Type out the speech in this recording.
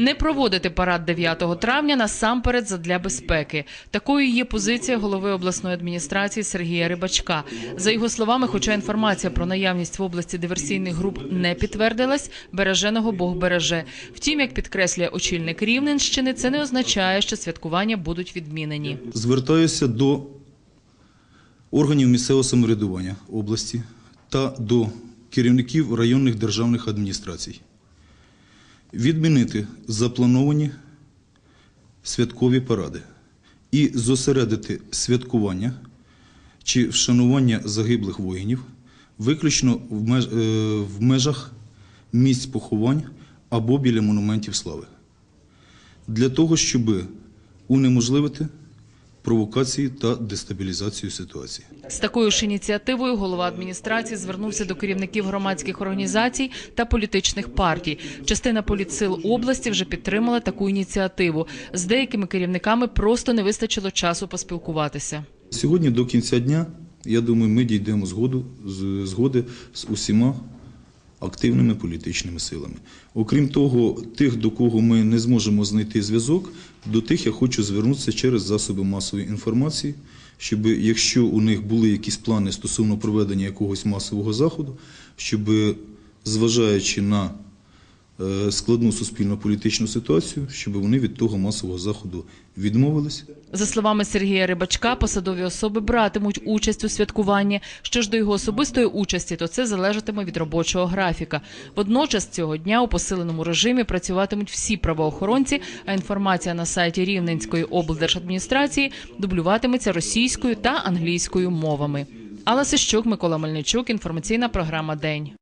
Не проводити парад 9 травня насамперед задля безпеки. Такою є позиція голови обласної адміністрації Сергія Рибачка. За його словами, хоча інформація про наявність в області диверсійних груп не підтвердилась, береженого Бог береже. Втім, як підкреслює очільник Рівненщини, це не означає, що святкування будуть відмінені. Звертаюся до органів місцевого самоврядування області та до керівників районних державних адміністрацій. Відмінити заплановані святкові паради і зосередити святкування чи вшанування загиблих воїнів виключно е, в межах місць поховань або біля монументів слави. Для того, щоб унеможливити провокації та дестабілізацію ситуації. З такою ж ініціативою голова адміністрації звернувся до керівників громадських організацій та політичних партій. Частина політсил області вже підтримала таку ініціативу. З деякими керівниками просто не вистачило часу поспілкуватися. Сьогодні до кінця дня, я думаю, ми дійдемо згоду, згоди з усіма активними політичними силами. Окрім того, тих, до кого ми не зможемо знайти зв'язок, до тих я хочу звернутися через засоби масової інформації, щоб якщо у них були якісь плани стосовно проведення якогось масового заходу, щоб зважаючи на складну суспільно-політичну ситуацію, щоб вони від того масового заходу відмовились. За словами Сергія Рибачка, посадові особи братимуть участь у святкуванні. Що ж до його особистої участі, то це залежатиме від робочого графіка. Водночас цього дня у посиленому режимі працюватимуть всі правоохоронці, а інформація на сайті Рівненської облдержадміністрації дублюватиметься російською та англійською мовами. Алла Сищук, Микола Мельничук, інформаційна програма День.